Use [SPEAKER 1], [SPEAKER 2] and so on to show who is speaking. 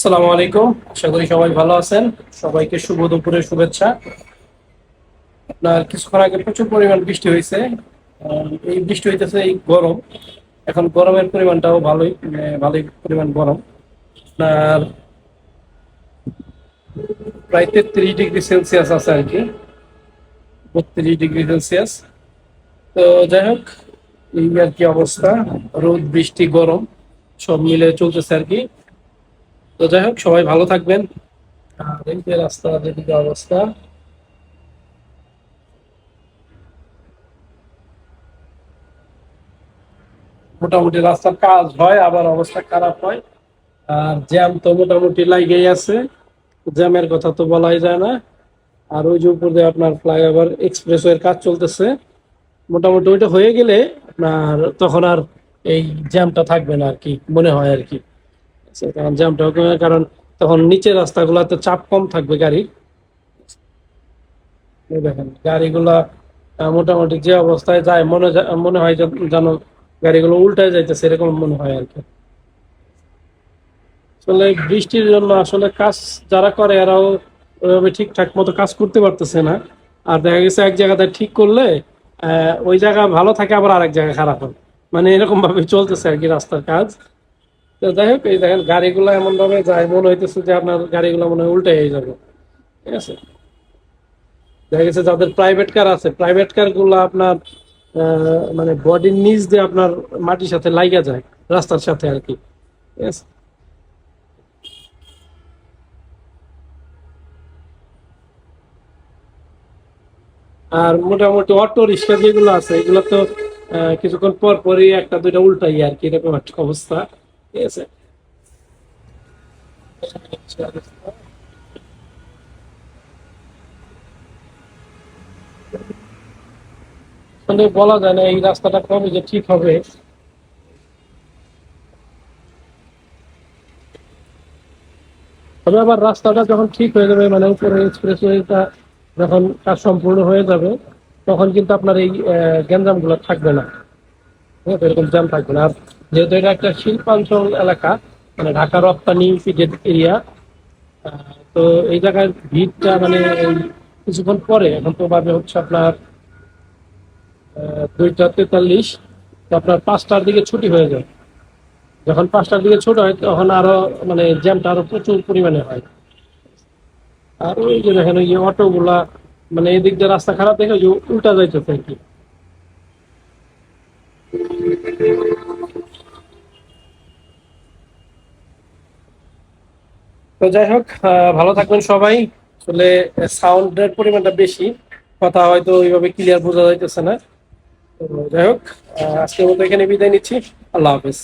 [SPEAKER 1] আসসালামু আলাইকুম। আশা করি সবাই ভালো আছেন। সবাইকে শুভ দুপুরের শুভেচ্ছা। আপনার কিছুক্ষণ আগে প্রচুর পরিমাণ বৃষ্টি হয়েছে। এই বৃষ্টি হইতেছে এই গরম। এখন গরমের পরিমাণটাও ভালোই মানে ভালোই পরিমাণ গরম। আপনার প্রায় তেত্রিশ ডিগ্রি সেলসিয়াস আছে আর কি। বত্রিশ ডিগ্রি সেলসিয়াস। তো যাই হোক, এই আর কি অবস্থা। রোদ, বৃষ্টি, গরম, সব মিলে চলতেছে আর কি। তো যাই হোক, সবাই ভালো থাকবেন। রাস্তা যেদিকে অবস্থা। মোটামুটি রাস্তার কাজ হয়, আবার অবস্থা খারাপ হয়। আর জ্যাম তো মোটামুটি লাগেই আছে। জ্যামের কথা তো বলাই যায় না। আর ওই যে উপর দিয়ে আপনার ফ্লাইওভার এক্সপ্রেসওয়ের কাজ চলতেছে। মোটামুটি ওইটা হয়ে গেলে আপনার তখন আর এই জ্যামটা থাকবে না আর কি, মনে হয় আর কি। তখন জ্যামটা কমে কারণ তখন রাস্তাগুলোতে চাপ কম থাকবে গাড়ির। দেখেন, গাড়িগুলা মোটামুটি যে অবস্থায় যায়, মনে মনে হয় যেন গাড়িগুলো উল্টায় মনে হয় আর কি। আসলে বৃষ্টির জন্য আসলে কাজ যারা করে, এরাও ওইভাবে ঠিকঠাক মতো কাজ করতে পারতেছে না। আর দেখা গেছে এক জায়গাতে ঠিক করলে ওই জায়গা ভালো থাকে, আবার আরেক জায়গায় খারাপ হয়। মানে এরকম ভাবে চলতেছে আর কি রাস্তার কাজ। তো যাই হোক, এই দেখেন, গাড়িগুলো এমন ভাবে যায় মনে হইতেছে যে আপনার গাড়িগুলো মনে হয় উল্টে যাবে। ঠিক আছে? দেখা গেছে যাদের প্রাইভেট কার আছে প্রাইভেট কারগুলো আপনার মানে বডির নিচ দিয়ে আপনার মাটির সাথে লাইগা যায়, রাস্তার সাথে আর কি। ঠিক আছে? আর মোটামুটি অটো রিক্সা যেগুলো আছে, এগুলো তো কিছুক্ষণ পর পরই একটা দুইটা উল্টাই আর কি, এরকম একটা অবস্থা। আসলে বলা যায় না, এই রাস্তাটা কবে যে ঠিক হবে তবে আবার রাস্তাটা যখন ঠিক হয়ে যাবে মানে উপরে এক্সপ্রেসওয়েটা যখন কাজ সম্পূর্ণ হয়ে যাবে, তখন কিন্তু আপনার এই গ্যাঞ্জামগুলো থাকবে না? এরকম জ্যাম থাকবে না। আর যেহেতু এটা একটা শিল্পাঞ্চল এলাকা মানে ঢাকা রপ্তানি ইপিজেড এরিয়া তো এই জায়গায় ভিড়টা মানে কিছুক্ষণ পরে, এখন তো ভাবে হচ্ছে আপনার দুইটা তেতাল্লিশ, তো আপনার পাঁচটার দিকে ছুটি হয়ে যায়। যখন পাঁচটার দিকে ছোট হয়, তখন আরও মানে জ্যামটা আরও প্রচুর পরিমাণে হয়। আর ওই যে দেখেন, ওই অটোগুলা মানে এদিক দিয়ে রাস্তা খারাপ দেখে উল্টা যাইতেছে আর কি। তো যাই হোক ভালো থাকবেন সবাই। আসলে সাউন্ডের পরিমাণটা বেশি। কথা হয়তো ওইভাবে ক্লিয়ার বোঝা যাইতেছে না। তো যাই হোক আজকের মতো এখানে বিদায় নিচ্ছি। আল্লাহ হাফেজ।